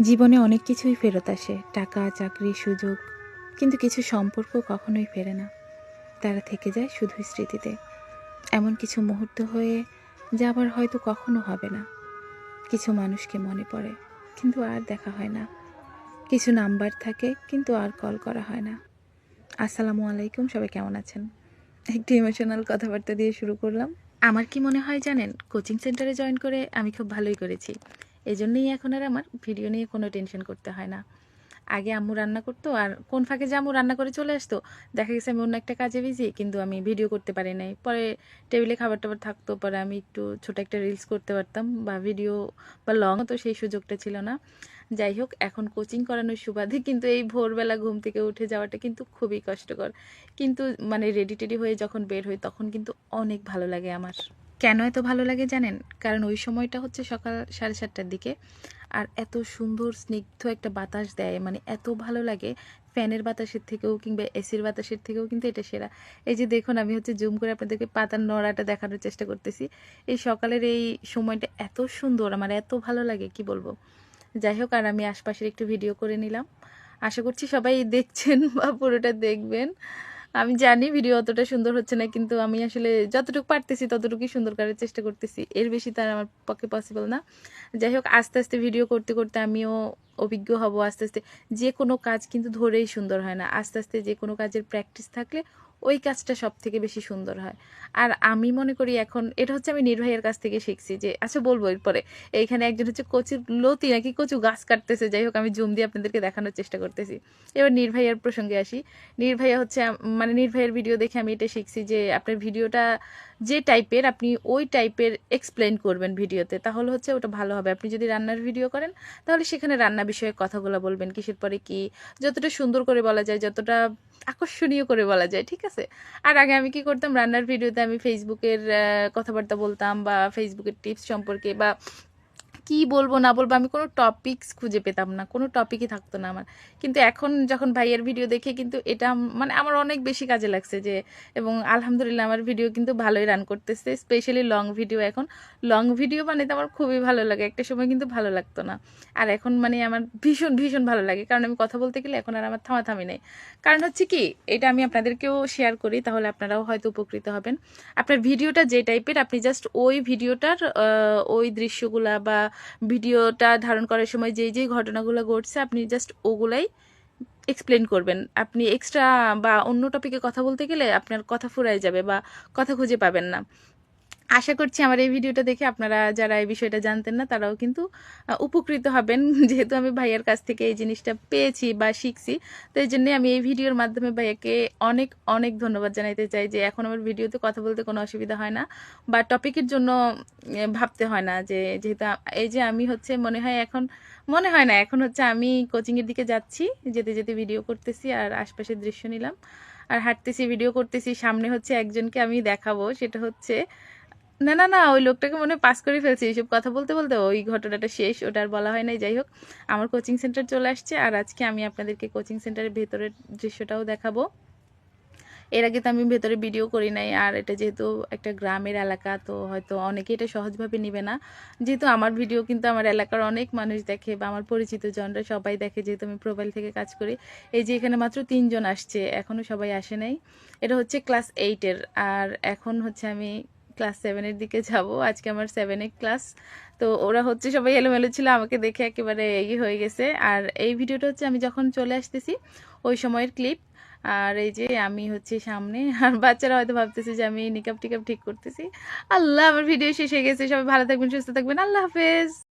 জীবনে অনেক কিছুই ফেরত আসে, টাকা, চাকরি, সুযোগ, কিন্তু কিছু সম্পর্ক কখনোই ফেরে না। তারা থেকে যায় শুধু স্মৃতিতে। এমন কিছু মুহূর্ত হয়ে যা আবার হয়তো কখনো হবে না। কিছু মানুষকে মনে পড়ে, কিন্তু আর দেখা হয় না। কিছু নাম্বার থাকে, কিন্তু আর কল করা হয় না। আসসালামু আলাইকুম, সবাই কেমন আছেন? একটু ইমোশনাল কথাবার্তা দিয়ে শুরু করলাম। আমার কি মনে হয় জানেন কোচিং সেন্টারে জয়েন করে আমি খুব ভালোই করেছি। এই জন্যই এখন আর আমার ভিডিও নিয়ে কোনো টেনশন করতে হয় না। আগে আম্মু রান্না করতো আর কোন ফাঁকে যে আম্মু রান্না করে চলে আসতো, দেখা গেছে আমি অন্য একটা কাজে বিজি কিন্তু আমি ভিডিও করতে পারি নাই। পরে টেবিলে খাবার টাবার থাকতো, পরে আমি একটু ছোট একটা রিলস করতে পারতাম বা ভিডিও বা লং তো সেই সুযোগটা ছিল না। যাই হোক, এখন কোচিং করানোর সুবাদে কিন্তু এই ভোরবেলা ঘুম থেকে উঠে যাওয়াটা কিন্তু খুবই কষ্টকর। কিন্তু মানে রেডি টেডি হয়ে যখন বের হই, তখন কিন্তু অনেক ভালো লাগে আমার। কেন এত ভালো লাগে জানেন? কারণ ওই সময়টা হচ্ছে সকাল সাড়ে সাতটার দিকে। আর এত সুন্দর, স্নিগ্ধ একটা বাতাস দেয়। মানে এত ভালো লাগে। ফ্যানের বাতাসের থেকেও কিংবা এসির বাতাসের থেকেও কিন্তু এটা সেরা। এই যে দেখুন, আমি হচ্ছে জুম করে আপনাদেরকে পাতার নড়াটা দেখানোর চেষ্টা করতেছি। এই সকালের এই সময়টা এত সুন্দর, আমার এত ভালো লাগে, কি বলব? যাই হোক, আর আমি আশপাশের একটু ভিডিও করে নিলাম। আশা করছি সবাই দেখছেন বা পুরোটা দেখবেন। আমি জানি ভিডিও অতটা সুন্দর হচ্ছে না, কিন্তু আমি আসলে যতটুকু পারতেছি ততটুকুই সুন্দর করার চেষ্টা করতেছি। এর বেশি তার আমার পক্ষে পসিবল না। যাই হোক, আস্তে আস্তে ভিডিও করতে করতে আমিও অভিজ্ঞ হব আস্তে আস্তে। যে কোনো কাজ কিন্তু ধরেই সুন্দর হয় না। আস্তে আস্তে যে কোনো কাজের প্র্যাকটিস থাকলে ওই কাজটা সব থেকে বেশি সুন্দর হয়। আর আমি মনে করি এখন এটা হচ্ছে আমি নির্বাহের কাছ থেকে শিখছি যে আচ্ছা বলব এরপরে, এইখানে একজন হচ্ছে কচুর লতি নাকি কচু গাছ কাটতেছে, যাই হোক আমি জুম দিয়ে আপনাদেরকে দেখানোর চেষ্টা করতেছি। এবার নির্ভাইয়ার প্রসঙ্গে আসি। নির্ভাইয়া হচ্ছে মানে নির্ভাইয়ের ভিডিও দেখে আমি এটা শিখছি যে, আপনার ভিডিওটা যে টাইপের আপনি ওই টাইপের এক্সপ্লেন করবেন ভিডিওতে তাহলে হচ্ছে ওটা ভালো হবে। আপনি যদি রান্নার ভিডিও করেন, তাহলে সেখানে রান্না বিষয়ে কথাগুলো বলবেন, কিসের পরে কি, যতটা সুন্দর করে বলা যায়, যতটা আকর্ষণীয় করে বলা যায়, ঠিক আছে? আর আগে আমি কি করতাম? রান্নার ভিডিওতে আমি ফেসবুকের কথাবার্তা বলতাম বা ফেসবুকের টিপস সম্পর্কে বা কি বলব না বলব, আমি কোনো টপিকস খুঁজে পেতাম না, কোনো টপিকই থাকতো না আমার। কিন্তু এখন যখন ভাইয়ের ভিডিও দেখে কিন্তু এটা মানে আমার অনেক বেশি কাজে লাগছে যে, এবং আলহামদুলিল্লাহ আমার ভিডিও কিন্তু ভালোই রান করতেছে স্পেশালি লং ভিডিও এখন। লং ভিডিও বানাইতে আমার খুবই ভালো লাগে, একটা সময় কিন্তু ভালো লাগতো না। আর এখন মানে আমার ভীষণ ভীষণ ভালো লাগে, কারণ আমি কথা বলতে গেলে এখন আর আমার থামাথামি নেই। কারণ হচ্ছে কি, এটা আমি আপনাদেরকেও শেয়ার করি, তাহলে আপনারাও হয়তো উপকৃত হবেন। আপনার ভিডিওটা যে টাইপের আপনি জাস্ট ওই ভিডিওটার ওই দৃশ্যগুলা বা ভিডিওটা ধারণ করার সময় যেই যেই ঘটনাগুলো ঘটছে, আপনি জাস্ট ওগুলাই এক্সপ্লেন করবেন। আপনি এক্সট্রা বা অন্য টপিকে কথা বলতে গেলে আপনার কথা ফুরায় যাবে বা কথা খুঁজে পাবেন না। আশা করছি আমার এই ভিডিওটা দেখে আপনারা যারা এই বিষয়টা জানতেন না, তারাও কিন্তু উপকৃত হবেন। যেহেতু আমি ভাইয়ার কাছ থেকে এই জিনিসটা পেয়েছি বা শিখছি, তো এই জন্যে আমি এই ভিডিওর মাধ্যমে ভাইয়াকে অনেক অনেক ধন্যবাদ জানাইতে চাই যে এখন আমার ভিডিওতে কথা বলতে কোনো অসুবিধা হয় না বা টপিকের জন্য ভাবতে হয় না যে যেহেতু এই যে আমি হচ্ছে মনে হয় এখন, মনে হয় না, এখন হচ্ছে আমি কোচিংয়ের দিকে যাচ্ছি, যেতে যেতে ভিডিও করতেছি আর আশপাশের দৃশ্য নিলাম। আর হাঁটতেছি, ভিডিও করতেছি, সামনে হচ্ছে একজনকে আমি দেখাবো, সেটা হচ্ছে না না না, ওই লোকটাকে মনে হয় পাস করে ফেলছি। এইসব কথা বলতে বলতে ওই ঘটনাটা শেষ, ওটা আর বলা হয় নাই যাই হোক, আমার কোচিং সেন্টার চলে আসছে আর আজকে আমি আপনাদেরকে কোচিং সেন্টারের ভেতরের দৃশ্যটাও দেখাবো। এর আগে তো আমি ভেতরে ভিডিও করি নাই, আর এটা যেহেতু একটা গ্রামের এলাকা, তো হয়তো অনেকে এটা সহজভাবে নেবে না। যেহেতু আমার ভিডিও কিন্তু আমার এলাকার অনেক মানুষ দেখে বা আমার পরিচিত জনরা সবাই দেখে, যেহেতু আমি প্রোফাইল থেকে কাজ করি। এই যে এখানে মাত্র তিনজন আসছে এখনও সবাই আসে নাই। এটা হচ্ছে ক্লাস এইটের আর এখন হচ্ছে আমি ক্লাস সেভেনের দিকে যাব। আজকে আমার সেভেনের ক্লাস তো ওরা হচ্ছে সবাই এলোমেলো ছিল, আমাকে দেখে একেবারে ইয়ে হয়ে গেছে। আর এই ভিডিওটা হচ্ছে আমি যখন চলে আসতেছি, ওই সময়ের ক্লিপ আর এই যে আমি হচ্ছে সামনে, আর বাচ্চারা হয়তো ভাবতেছে যে আমি নিকাপ টিকাপ ঠিক করতেছি। আল্লাহ, আমার ভিডিও শেষ হয়ে গেছে। সবাই ভালো থাকবেন, সুস্থ থাকবেন। আল্লাহ হাফেজ।